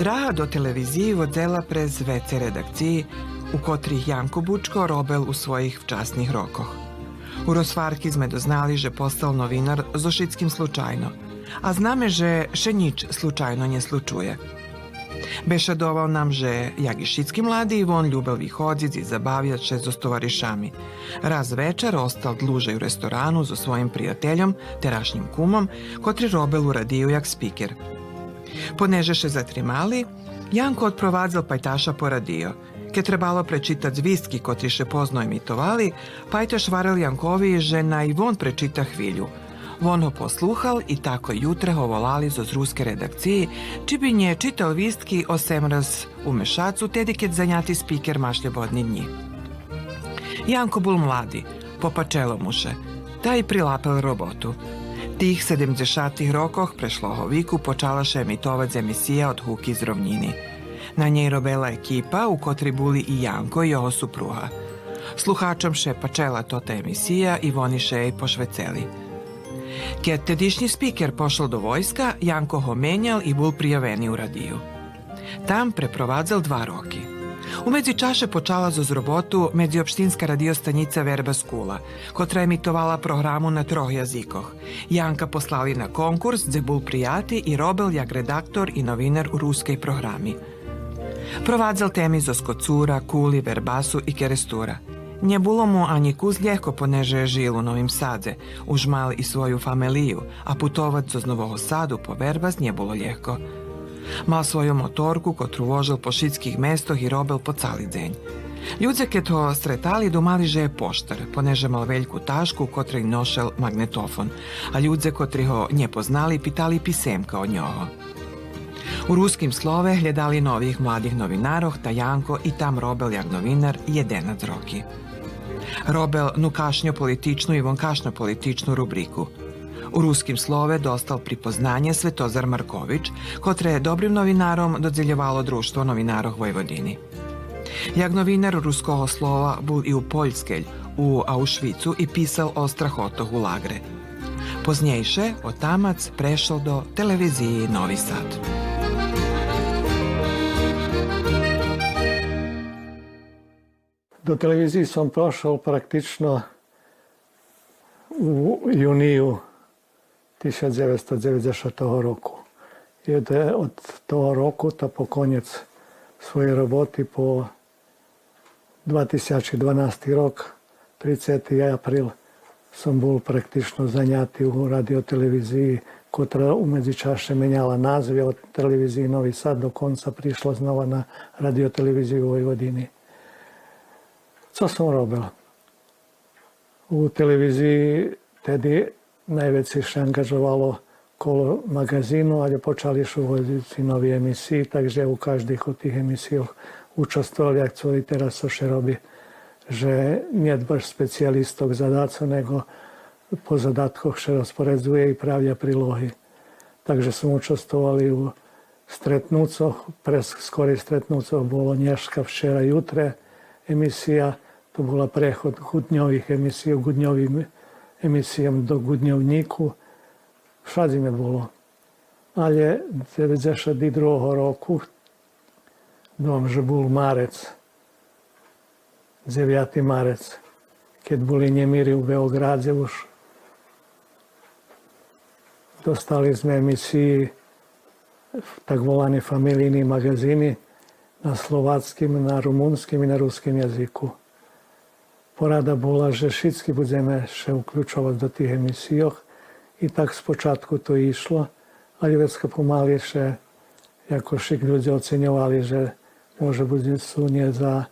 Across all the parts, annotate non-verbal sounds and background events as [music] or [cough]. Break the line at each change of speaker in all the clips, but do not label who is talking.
Драга до телевизії водзела през ВЦ редакції, у котрих Janko Bučko робив у своїх вчасних роках. У розфарки sme doznali, že postal novinar zo šitskim slučajno, a znamy, že še nič slučajno nie slučuje. Bešadoval nam, že jak i šitski mladi on ljubel vychodzić i zabavljat se so stovarišami. Raz večer ostal dluže u restoranu so svojim prijateljom, terašnjim kumom, kotri robel u radiju jak spiker. Ponežeše zatrimali, Janko odprovadzal pajtaša po radio. Ke trebalo prečitat zvistki kotriše pozno imitovali, pajtaš varel Jankovi, že na i on prečita hvilju – On ho posluhal i tako jutre ho volali zo z ruske redakciji, či bi nje čital vistki o semraz u mešacu, tedi keď zanjati spiker mašljebodni dnji. Janko bol mladi, popačelo muše, ta i prilapel robotu. Tih 70 rokoh prešloho viku počala še emitovať emisija od Huki iz Rovnjini. Na njej robela ekipa u kotri buli i Janko i jeho supruha. Sluhačom še pačela tota emisija i voni še i pošveceli. Keď tedišnji spiker pošol do vojska, Janko ho menjal i bol prijaveni u radiju. Tam preprovadzal dva roki. U međučaše počala zo z robotu međuopštinska radiostanica Verba Skula, kotra emitovala programu na troh jazikoh. Janka poslali na konkurs, gde bol prijati i robel jak redaktor i novinar u ruskej programi. Provadzal temi zo skocura, kuli, verbasu i kerestura – Nie było mu ani kus ljehko poneže žil u Novim Sadze, už mal i svoju familiju, a putovat zo z Novого Sadu po Verbas nije bilo ljehko. Mal svoju motorku, kotru vožil po šitskih mestoh i robel po cali deň. Ľudze, keď ho stretali, domali, že je poštar, poneže mal veľkú tášku, kotrej nošel magnetofon, a ľudze, kotri ho nepoznali, pitali pisemka od njoho. U ruskim slove hľadali novih mladih novinaroh, ta Janko i tam robel jak novinar 11 roki. Robel nukašnjo političnu i vonkašnjo političnu rubriku. U ruskim slove dostao pripoznanje Svetozar Marković, kotre je dobrim novinarom dodeljevalo društvo novinaroh Vojvodini. Як новинар руского slova був i u Польскель, u Аушвіцу i pisao o strahotoh у лагре. Познейше отамац prešao do телевізії Novi Sad.
Do televiziji sam prošao praktično u juniju 1990 roku. I od toho roku ta po konec svojej roboty po 2012 rok, 30. apríl, som bol praktično zajňatý u radioteleviziji, ktorá umedzi čaše menjala názvy od televiziji Novi Sad do konca prišla znova na radiotelevíziu Vojvodiny. Co som robil? U televiziji tedy najviac sa angažovalo kolo magazínu, ale počali sú vodiť nové emisii, takže u každých od tých emisíoch učestvovali, ak celý teraz sa so robí, že nie baš specialistok zadáco, nego po zadatkoch sa rozporedzuje i pravia prílohy. Takže som účastovali u stretnúcoch, pre skorej stretnúcoch bolo dneška, včera, jutre emisija, to bola prechod hudňových emisí, hudňovým emisijom do Gudňovníku. Všade mi bolo. Ale 92. roku, dúfam, že bol marec, 9. marec, keď boli nemíry v Beográdze už. Dostali sme emisii tak volané familijní magazíny na slováckým, na rumunským i na ruským jazyku porada bola, že všetky budeme še uključovať do tých emisijoch. I tak spočátku to išlo, ali vecka pomaly še, ako však ľudia oceňovali, že môže byť sú nie za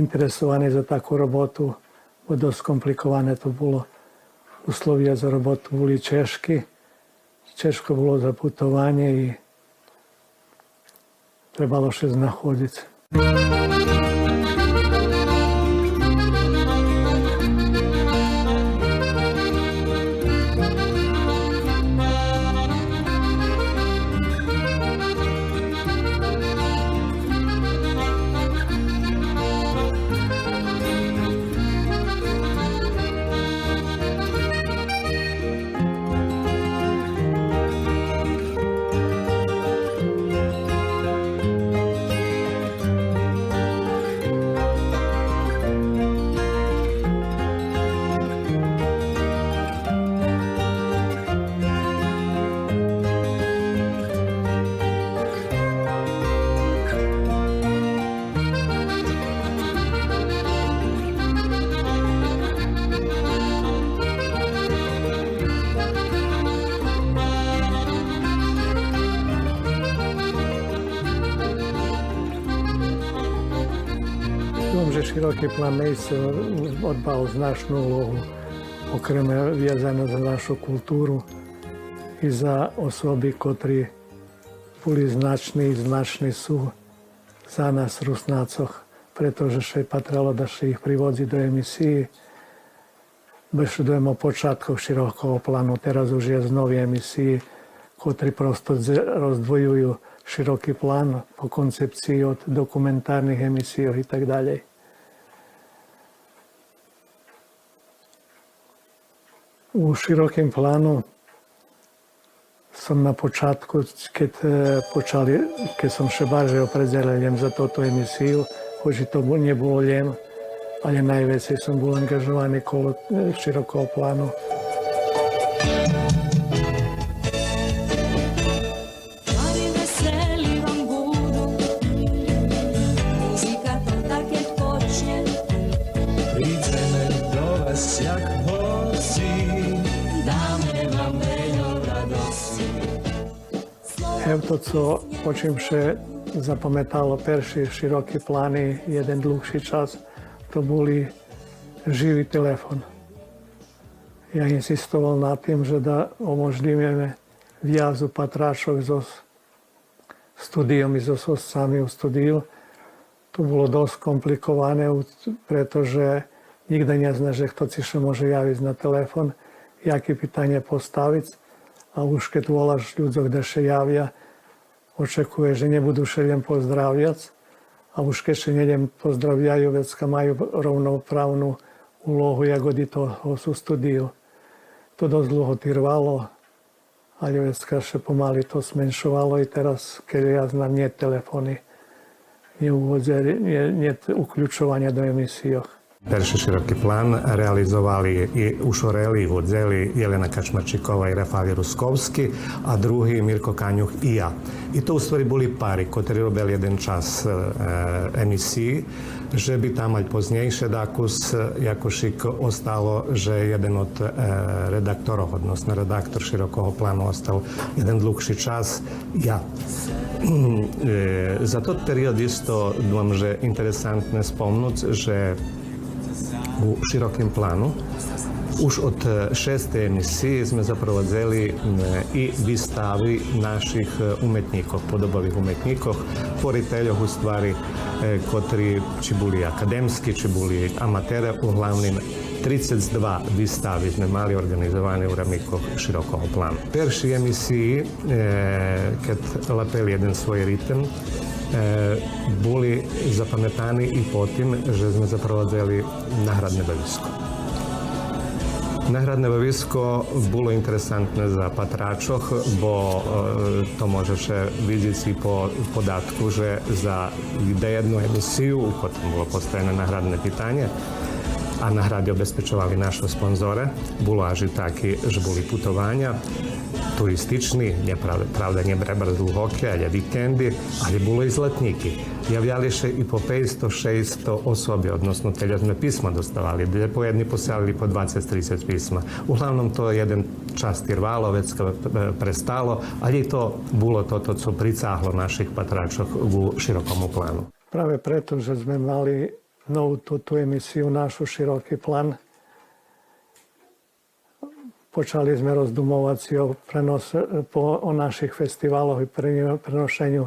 interesovaní za takú robotu, bo dosť komplikované to bolo. Uslovia za robotu boli Češky. Češko bolo za putovanie i trebalo še znachodiť. Široký plán Nejce odbal značnú úlohu, okrem viazano za našu kultúru i za osoby, ktorí boli znační, znační sú za nás Rusnácoch, pretože še patralo da še ich privodzi do emisiji. Bešudujemo počátkoch širokého plánu, teraz už je z novej emisii, ktorí prosto rozdvojujú široký plán po koncepcii od dokumentárnych emisí i tak ďalej. U širokým plánu som na počátku, keď, e, počali, keď som še bažil predzeleniem za toto emisiu, hoči to nebolo len, ale najviac som bol angažovaný kolo e, širokého
to,
co po čím še zapamätalo perši široki plani, jeden dlhší čas, to boli živý telefon. Ja insistoval na tým, že da umožníme viazu patráčok so studiom i so soscami u studiu. To bolo dosť komplikované, pretože nikto nezna, že kto si še môže javiť na telefon, jaké pitanje postaviť. A už keď voláš ľuďom, kde še javia, očekuje, že nebudú še len pozdravljať. A už keď še nedem pozdravljaju, vecka majú rovnoprávnu úlohu, jak odi toho sú studiu. To dosť dlho trvalo, ale vecka še pomaly to zmenšovalo i teraz, keď ja znam, nie telefony, nie, uvodze, nie, nie uključovanja do emisijoh.
Perszy szeroki plan realizovali i u Šoreli i Jelena Kačmarčikova i Rafali Ruskovski, a drugi Mirko Kanjuh i ja. I to u stvari boli pari, koji robili jedan čas e, emisiji, že bi tamalj poznjejše dakus e, Jakošik ostalo, že jedan od e, redaktorov, odnosno redaktor širokog plana ostal jedan dlugši čas, ja. e, za tot period isto, dvom, že interesantne spomnut, že u širokim planu. Už od šeste emisije sme zaprowadzali i wystawy našich umetnikov, podobových umetnikov, tvoriteľov u stvari, kotri či boli akademski, či boli amatere, uglavnom 32 výstavy sme mali organizované u ramikoh širokog plana. V perši emisiji, kad lapeli jeden svoj ritem, були запам'ятані і потім, що ми запровадили наградне вивіску. Наградне вивіско було інтересантне за патрачох, бо то може ще віддіти по податку, що за деєдну емісію, потім було постійне наградне питання, a nahrade obezpečovali naše sponzore, bolo až i taki, že boli putovanja, turistični, nie pravda, nie prebrz dlhoke, ale vikendi, ali bolo i zletniki. Javljali še i po 500-600 osobi, odnosno teljazne pisma dostavali, gdje po jedni poselili po 20-30 pisma. Uglavnom to jeden čas tirvalo, već prestalo, ali i to bilo to, co pricahlo naših patračov u širokom planu.
Práve preto, že sme mali novú túto emisiu, našu široký plán, počali sme rozdumovať si o, prenos, po, o našich festivaloch i prenošenju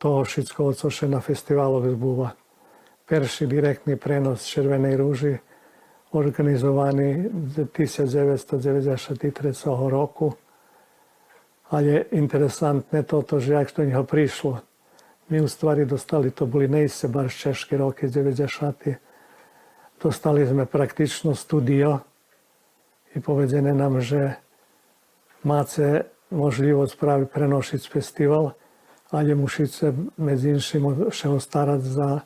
toho všetkoho, co še na festivaloch zbúva. Perši direktný prenos Červenej rúži, organizovaný v 1993 roku. A je interesantné toto, že jak to neho prišlo. mi u stvari dostali, to boli nejse baš češki rok iz 90. Dostali sme praktično studio i povedene nam, že mace možljivo spravi prenošic festival, a je mušice med inšim še ostarac za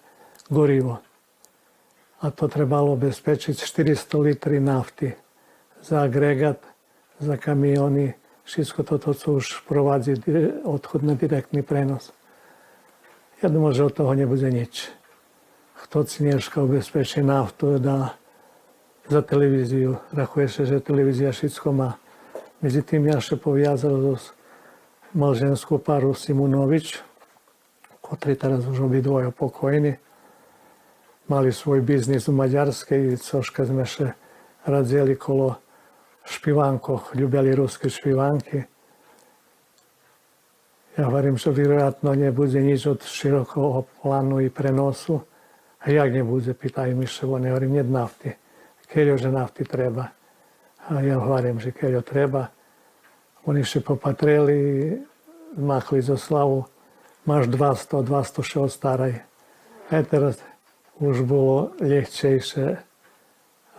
gorivo. A to trebalo obezpečiti 400 litri nafti za agregat, za kamioni, všetko toto, co už provádzi eh, odchod na direktni prenos. Ja думаю, že od toho nebude nič. Kto si dneska ubezpečí naftu, dá za televíziu. Rachuje sa, že televízia všetko má. Medzi tým ja še poviazal so malženskou páru Simunovič, ktorý teraz už obidvoje pokojní. mali svoj biznis u Maďarskej i což kad sme še radzeli kolo špivankoh, ljubili ruske špivanke. Ja hovorím, že vjerojatno nebude nič od širokого planu i prenosu. A jak nebude, pýtajú mi še, ne hovorím, njet nafti. Keľo, že nafti treba. A ja hovorím, že keľo treba. Oni še popatreli, zmachli zo slavu. Máš 200, 200 še. A teraz už bolo ľahčejšie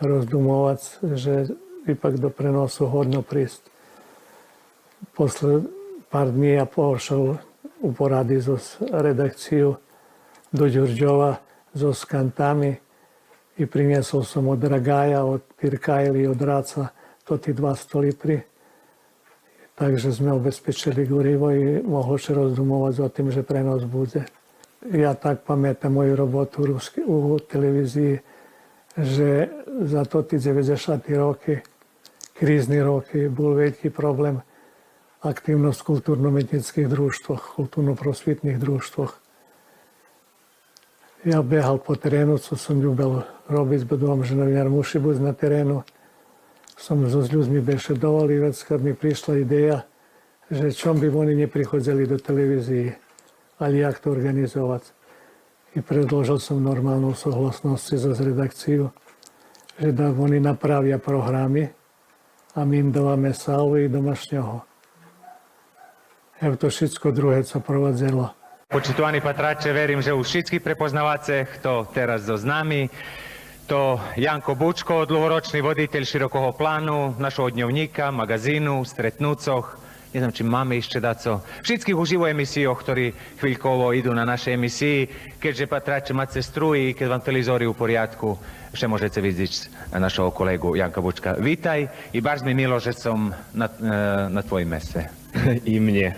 rozdumovať, že ipak do prenosu hodno prísť. Posle Parmija pošao u poradi za redakciju do Đurđova za skantami i prinesao sam od Ragaja, od Pirka od Raca to ti 200 litri. Takže sme obezpečili gorivo i mohlo se rozdumovat o tim, že prenos bude. Ja tak pametam moju robotu u, Ruski, u televiziji, že za to ti 90 roki, krizni roky, bol veliki problem – aktivnosť v kultúrno-mednických družstvoch, kultúrno-prosvitných družstvoch. Ja behal po terénu, co som ľúbil robiť, budúvam, že novinár musí byť na terénu. Som so s ľuďmi bešedoval i veckrát mi prišla ideja, že čom by oni neprichodzeli do televízie ali jak to organizovať. I predložil som normálnu súhlasnosť za redakciu, že da oni napravia programy a my im dávame sálu i domašňoho. Evo to všetko druhé, co provadzelo.
Počitovaní patrače, verím, že už všetky prepoznávate, kto teraz zo známy. To Janko Bučko, dlhoročný voditeľ širokoho plánu, našho dňovníka, magazínu, stretnúcoch, Neviem, či máme ešte daco. Všetkých uživo emisijoch, ktorí chvíľkovo idú na našej emisii, keďže patráče máte struji, keď vám televízory u poriadku, ešte môžete vidieť našeho kolegu Janka Bučka. Vítaj i baš mi milo, že som na, na tvojom mese. [laughs]
I mne.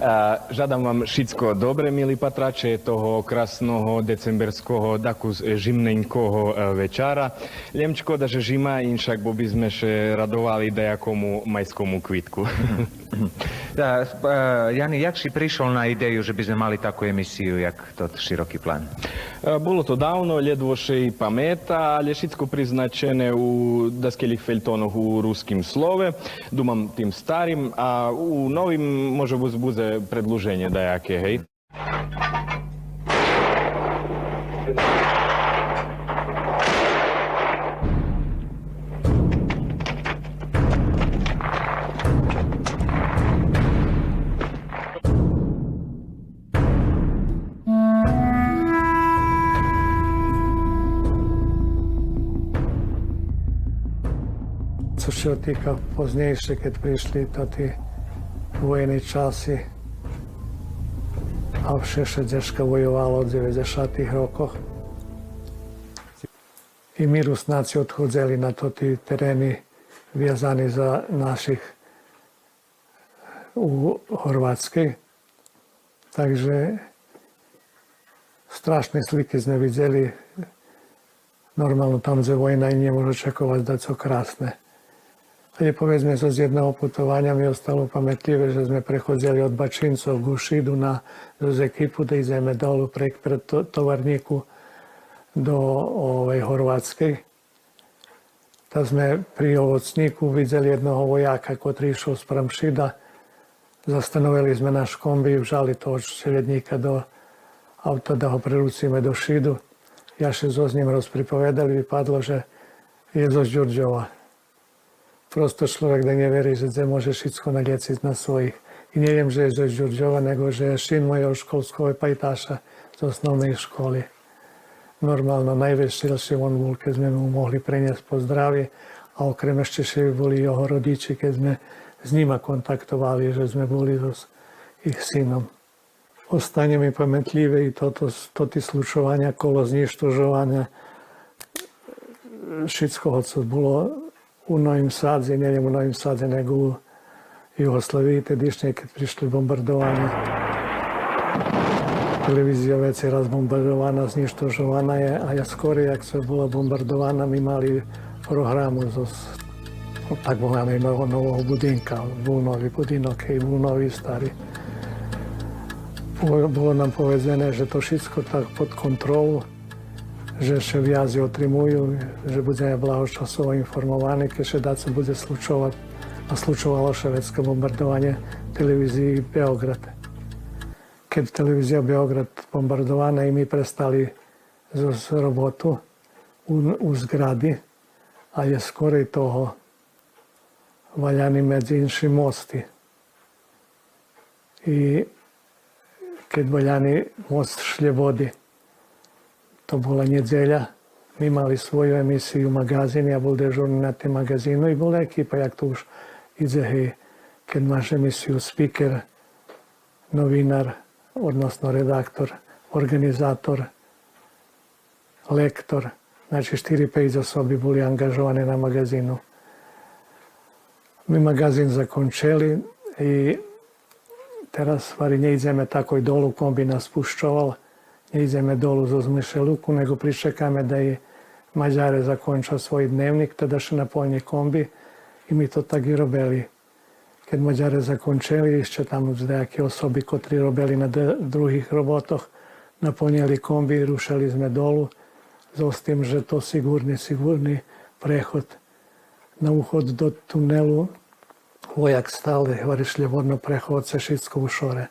A žadám vám všetko dobre, milí patrače, toho krásnoho decemberského daku žimnenького e, večara. Lem škoda, že žima, inšak bo by sme še radovali dajakomu majskomu kvitku. [laughs] [clears throat]
Uh, Jani, jak si prišiel na ideju, že by sme mali takú emisiu, jak to široký plán?
E, bolo to dávno, ledvoše i pameta, ale všetko priznačené u daskelých feltonoch u ruským slove, dumam tým starým a u novim može bude predluženje dajake, hej.
Co się týka poznejšie, keď prišli to tí vojní časy a vše deška vojovalo od 90. rokoch. I my Rusnáci odchodzeli na to tí terény viazaní za našich u Horvátskej. Takže strašné sliky sme videli. Normálno tam, kde vojna i nemôže čakovať dať so krásne. Ale povedzme sa z jedného putovania mi ostalo pamätlivé, že sme prechodzili od Bačincov k Ušidu na, z ekipu, da ideme dolu prek to, tovarníku do ovej Horvátskej. Tak sme pri ovocníku videli jednoho vojaka, ktorý išiel z Pramšida. Zastanovili sme náš kombi, vžali toho čeledníka do auta, da ho prerucíme do Šidu. Ja še so s ním rozpripovedali, vypadlo, že je zo Žurđova prosto človek da neverí, že zde môže všetko nalieciť na svojich. I neviem, že je z Đurđova, nego že je šin mojho školského pajtaša z osnovnej školy. Normálno najveselšie on bol, keď sme mu mohli preniesť pozdravie a okrem ešte še boli jeho rodiči, keď sme s nima kontaktovali, že sme boli s ich synom. Ostane mi pamätlivé i toto, toto slučovania, kolo zništožovania, všetko, co bolo u Novim Sadze, neviem u Novim Sadze, nego u Jugoslaviji, tedišnje kad prišli bombardovanje. Televizija već je razbombardovana, zništožovana je, a ja skoro, jak se bola bombardovana, mi mali programu zo tak máme imamo nového budinka, bol nový budinok i bol nový starý. Bolo nám povedzené, že to všetko tak pod kontrolu że ще в'язі отримую, że будемо благочасово інформовані, кеше да це буде случувати, а случувало шведське бомбардування телевізії Beograd. Kiedy telewizja Beograd bombardowana i mi prestali z, robotu u, u zgradi, a je skoro i toho valjani među inši mosti. I kad valjani most šlje vodi, to bola nedjelja, mi imali svoju emisiju magazin, ja bol dežurni na tem magazinu i bola ekipa, jak to už ide, hej, keď máš emisiju speaker, novinar, odnosno redaktor, organizátor, lektor, Znači 4-5 osobi boli angažovane na magazinu. Mi magazin zakončili i teraz stvari ne ideme tako i dolu, kombi nas puščoval, ne ideme dolu za uzmiše luku, nego pričekame da je Mađare zakončao svoj dnevnik, tadašnje napolnje kombi i mi to tagi robeli. Kad Mađare zakončeli, išće tamo zdajake osobi ko tri robeli na drugih robotoh, naponjeli kombi i rušali sme dolu, za ostim, že to sigurni, sigurni prehod. Na uhod do tunelu vojak stali, varišlje vodno prehodce Šitsko u šore.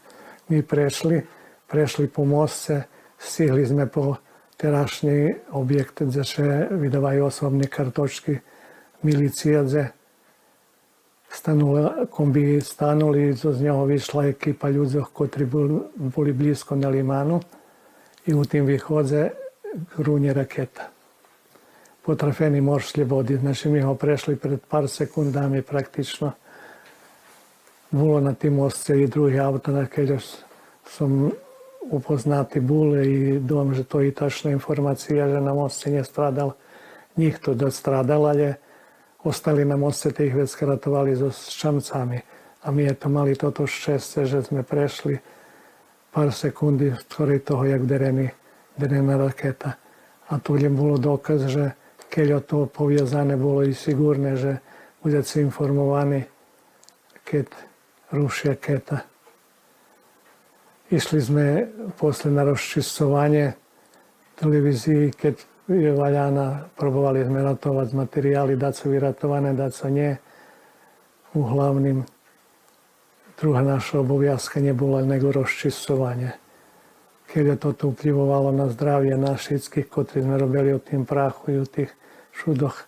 Mi prešli, prešli po mostce, stihli sme po terašnji objekt še vydávajú osobné kartočky milicijedze. Stanula, kombi stanuli, z neho vyšla ekipa ľudí, ktorí boli blízko na limanu i u tým východze grunje raketa. Potrafeni moršlji vodi, znači mi ho prešli pred par sekundami praktično. Bolo na tým mostce i druhý auto, na keď som upoznati bule i dom, že to je tačna informacija, že na mostce nije stradal nikto da stradal, ali ostali na mostce tih već skratovali so ščamcami. A mi je to mali toto šťastie, že sme prešli par sekundi skoro toho, jak dereni drevna raketa. A to je bolo dokaz, že keď o to poviazané bolo i sigurné, že budete si informovaní, keď rušia keta išli sme posle na rozčistovanie televízii, keď je Vaľána, probovali sme ratovať materiály, dať sa vyratované, dať sa nie. Uhlavným druhá naša obovязka nebolo nego rozčistovanie. Keď je toto vplyvovalo na zdravie nás všetkých, ktorí sme robili o tým prachu i o tých šudoch,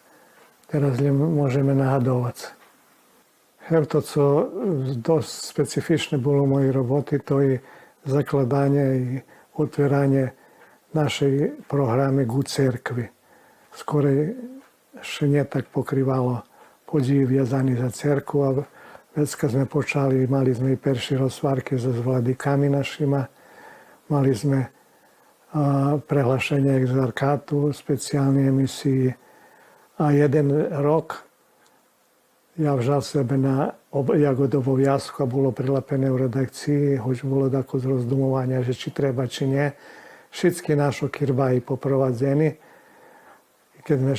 teraz len môžeme nahadovať. Evo to, co dosť specifične bolo mojej roboty, to je zakladanie i otvieranie našej programy u cerkvi. Skoro še nie tak pokrývalo podiv viazaný za cerku, a vec, keď sme počali, mali sme i perši rozvarky so vladikami našima, Mali sme prehlašenie exarkátu, speciálne emisii a jeden rok ja vžal sebe na jagodovú viazku a bolo prilepené v redakcii, hoď bolo tako z rozdumovania, že či treba, či nie. Všetky našo kirbaji poprovadzeni. Keď sme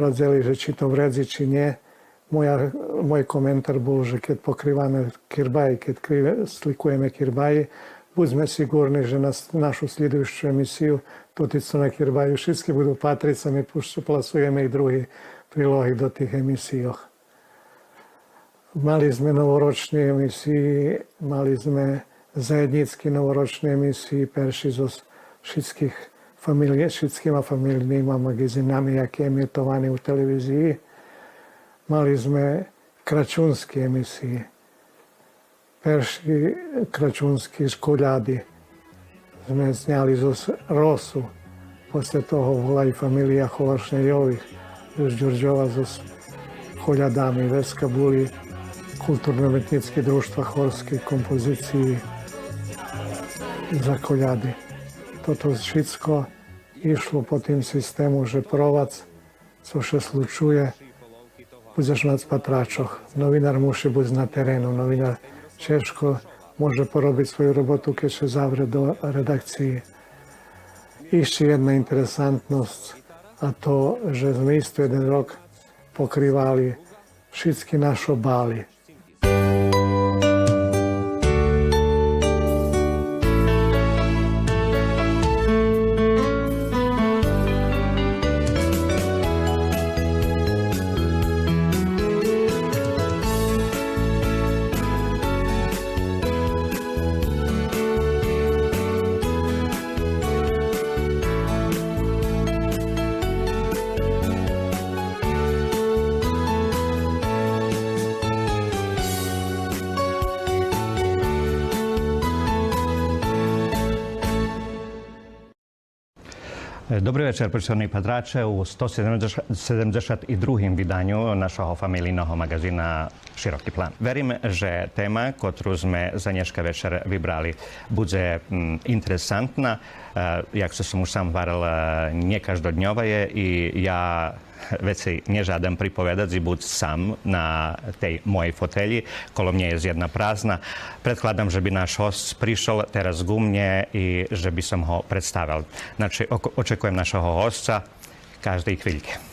radzeli, že či to vredzi, či nie, moja, môj komentár bol, že keď pokrývame kirbaji, keď slikujeme kirbaji, Buďme sigurni, že na našu sljedujuću emisiju Tuticu na Kirbaju všetky budú patriť sa my plasujeme i drugi prilohy do tých emisijoh. Mali sme novoročné emisiji, mali sme zajednický novoročné emisiji, perši zo všetkých familie, všetkýma familijnýma magazinami, jak je emitovaný u televiziji. Mali sme kračunské emisije perší kračunskí škoľády sme sňali zo Rosu. Posle toho bola i familia Cholašnejových, z Đurđova so koľadami. Veska boli kulturno-umetnické društva horskej kompozícii za koľady. Toto všetko išlo po tým systému, že provac, co še slučuje, budeš mať v patráčoch. Novinár musí byť na terénu, novinár Češko može porobiti svoju robotu keď se zavre do redakciji. Išće jedna interesantnost, a to, že sme isto jeden rok pokrivali všetky naš obali.
Добрий вечір, пошановні патраче. У 172 відданню нашого фамілійного магазина «Широкий план». Верим, що тема, яку ми за нешка вечір вибрали, буде інтересантна. Як се сам варил, не кожнодньова є, і я veci nežádam pripovedať, buď sám na tej mojej foteli, kolo mne je jedna prázdna. Predkladám, že by náš host prišiel teraz ku mne i že by som ho predstavil. Znači, očekujem našeho hostca každej chvíľke.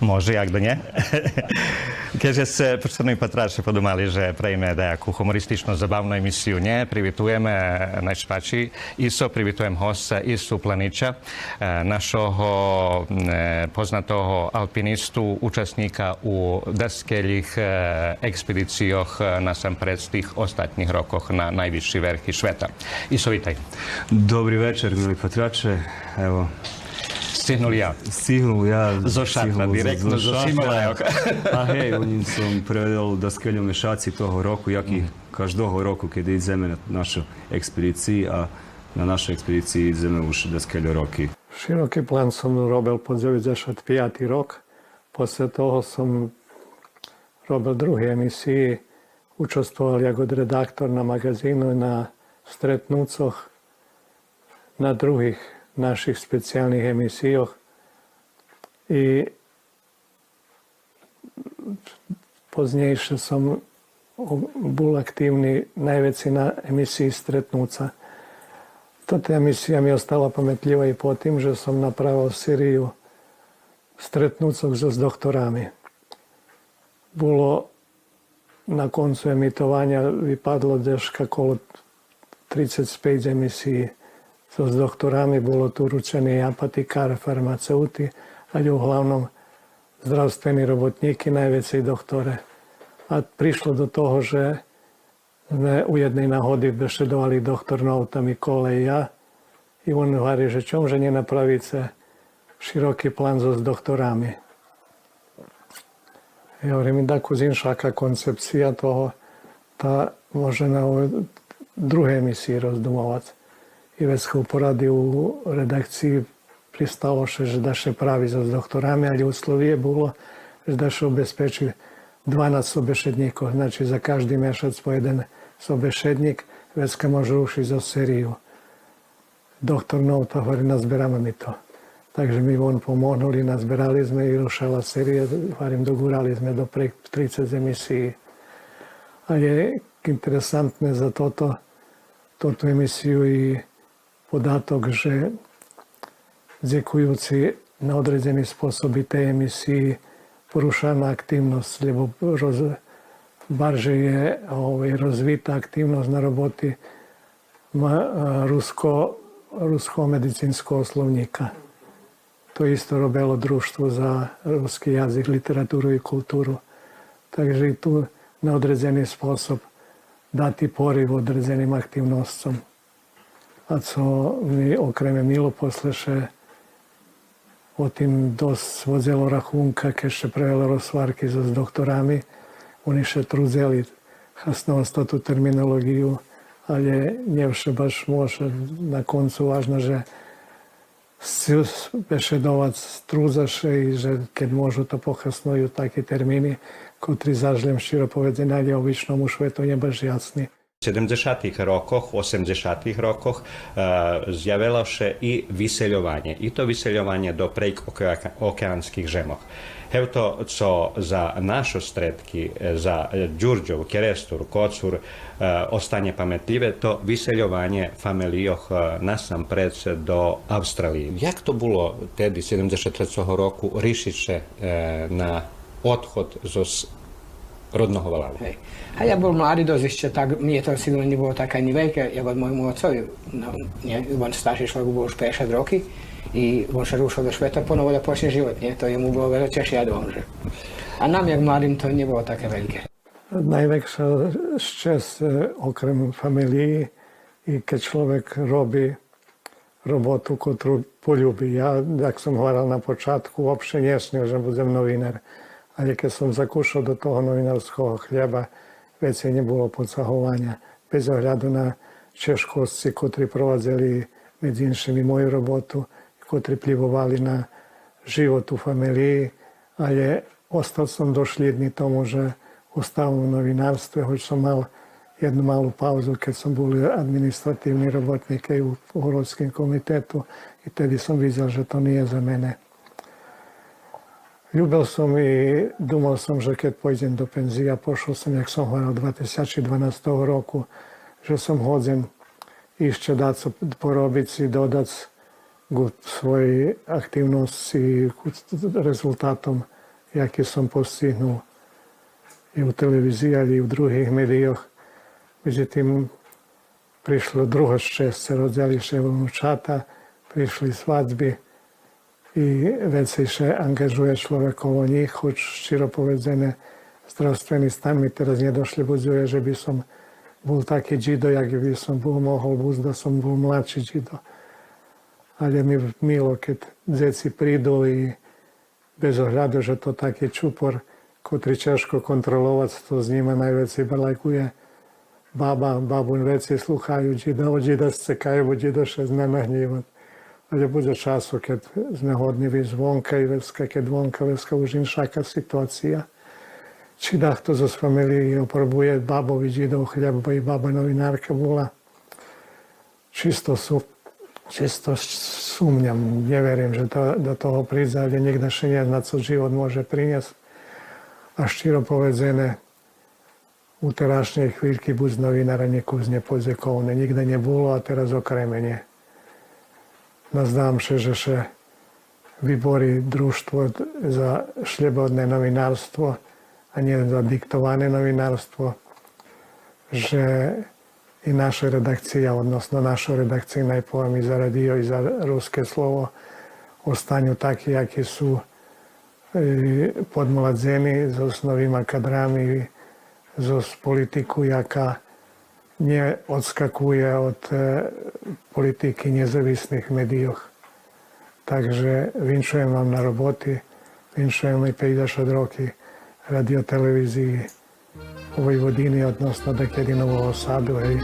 Može, jak da nie? [laughs] Keďže ste, poštovní patráši, podumali, že prejme nejakú humorističnú, zabavnú emisiu, nie, privitujeme najšpači. Isto privitujem hostca Isu Planiča, e, našoho e, poznatého alpinistu, účastníka u daskeljih e, ekspedicijoh na sam pred tých ostatnіх rokoch na najviši vrhi sveta. Iso, vitaj.
Dobri večer, mili patrače. Evo,
Stihnul ja.
Stihnul ja.
Zo
šatna,
direktno zo
А гей, вони сам привели до скельоми шаці того року, як і кожного року, коли йдемо на нашу експедицію, а на нашу експедицію йдемо вже до скельо роки.
Широкий план сам робив по 95 рік. Після того сам робив другі емісії, участвував як редактор на магазину, на стретнуцах, на других druhých našich speciálnych emisijoch. I poznejšie som bol aktívny najväčší na emisii Stretnúca. Toto emisija mi ostala pametljiva i po tim, že som napravil sériju stretnúcok so s doktorami. Bolo na koncu emitovania vypadlo deška kolo 35 emisí so s doktorami. Bolo tu ručený apatikár, farmaceuti, a uglavnom zdravstvení robotníky, najväčší doktore. A prišlo do toho, že sme u jednej nahody bešedovali doktor Novta Mikole i ja. I on hovorí, že čom, že nenapravíte široký plán so s doktorami. Ja hovorím, takú zinšaká koncepcia toho, tá môže na druhej misii rozdumovať. I vec porady u redakciji pristalo še, že da še pravi s doktorami, ali uslovije bilo, že da še obezpeči 12 sobešedníkov, znači za každý mešac po jeden sobešedník, vecka može ušiť zo sériju. Doktor Novta hovorí, nazberamo mi to. Takže mi on pomohnuli, nazberali sme i rušala serija, hovorím, dogurali sme do prek 30 emisiji. A je interesantné za toto, toto emisiju i podatok, že dzekujúci na određeni spôsoby tej emisiji porušana aktivnosť, lebo roz, barže je ovaj, rozvita aktivnosť na roboti ma, rusko, ruského medicinského slovníka. To isto robilo društvo za ruski jazyk, literaturu i kulturu. Takže tu na određeni spôsob dati poriv određenim aktivnosťom a co okreме Miloposlеше Потім дос возило рахунка, яке ще привело розсварки з докторами. Вони ще трузели хасновство ту термінологію, але не ще баш може на концу важно, що беше доват трузаше і що кед можу, то похасною такі терміни, котрі зажлем щиро поведення, але обично мушу, то не баш
ясні. 70-ih rokoh, 80-ih rokoh zjavilo się i wyseljowanie. I to wyseljowanie do prekokeanskih žemog. Evo to, co za naše stretki, za Đurđov, Kerestur, Kocur, ostanje pametlive, to wyseljowanie familijoh nasam pred do Australije. Jak to było tedy 73. roku rišiće na odhod z rodnoho Valave?
Hej. A ja bol mladý dosť ešte, tak mne to sigurno nebolo také ani veľké, jak od môjmu otcovi. No, nie, on starší človek bol už 50 roky i on sa rušil do sveta ponovo da počne život, nie? To jemu bolo veľa ťažšie, dúfam, že. A nám, jak mladým, to nebolo také veľké.
Najväčšia šťastie okrem familii i keď človek robí robotu, ktorú poľubí. Ja, jak som hovoril na počátku, uopšte nesnil, že budem novinár. яке сум закушав до того новинарського хліба, веці не було поцагування, без огляду на чешкості, котрі проводили між іншими мою роботу, котрі плівували на život u familiji, a je, ostal sam do šljedni to može u stavnom novinarstvu, hoć sam malo jednu malu pauzu kad sam bol administrativni robotnik u Horovskim komitetu i tedi sam vidio že to nije za mene. Любил сам і думав сам, що як пойдем до пензії, я пішов сам, як сам говорив, 2012 року, що сам годен іще дати поробити, додати свої активності результатом, який сам постигнув. І в телевізії, і в других медіях. Međutim, prišlo drugo šešće, rođali še vnučata, prišli svadbi, i već se še angažuje človek okolo njih, hoć širo povedzené zdravstveni stan mi teraz nedošli budzuje, že by som bol taký džido, jak by som bol mohol búť, da som bol mladší džido. Ale mi milo, keď deti prídu i bez ohľadu, že to taký čupor, ktorý ťažko kontrolovať, to z nimi najviac balajkuje. Baba, babun veci sluchajú džida, od džida scekajú, od džida še znemahnívať. Ale bude času, keď sme hodní vyjsť vonka i veska, keď vonka veska už inšaká situácia. Či dachto zo familii oprobuje babovi židov chľab, bo i baba novinárka bola. Čisto sú, čisto sumňam, neverím, že to, do toho príde, ale nikto še nie na co život môže priniesť. A štíro povedzené, u terašnej chvíľky buď z novinára nekúzne podzekovne, nikde nebolo a teraz okrem Da naznamše, vi bori društvo za šljebodne novinarstvo, a nje za diktovane novinarstvo, že i naša redakcija, odnosno našoj redakciji najpola mi za radio i za ruske slovo o stanju taki jaki su podmladzeni z osnovima kadrami, z politiku jaka nie odskakuje od politiky nezávislých médiách. Takže vinšujem vám na roboti, vinšujem i 50 roky radiotelevízii u Vojvodini, odnosno da Nového Sadu. Hej.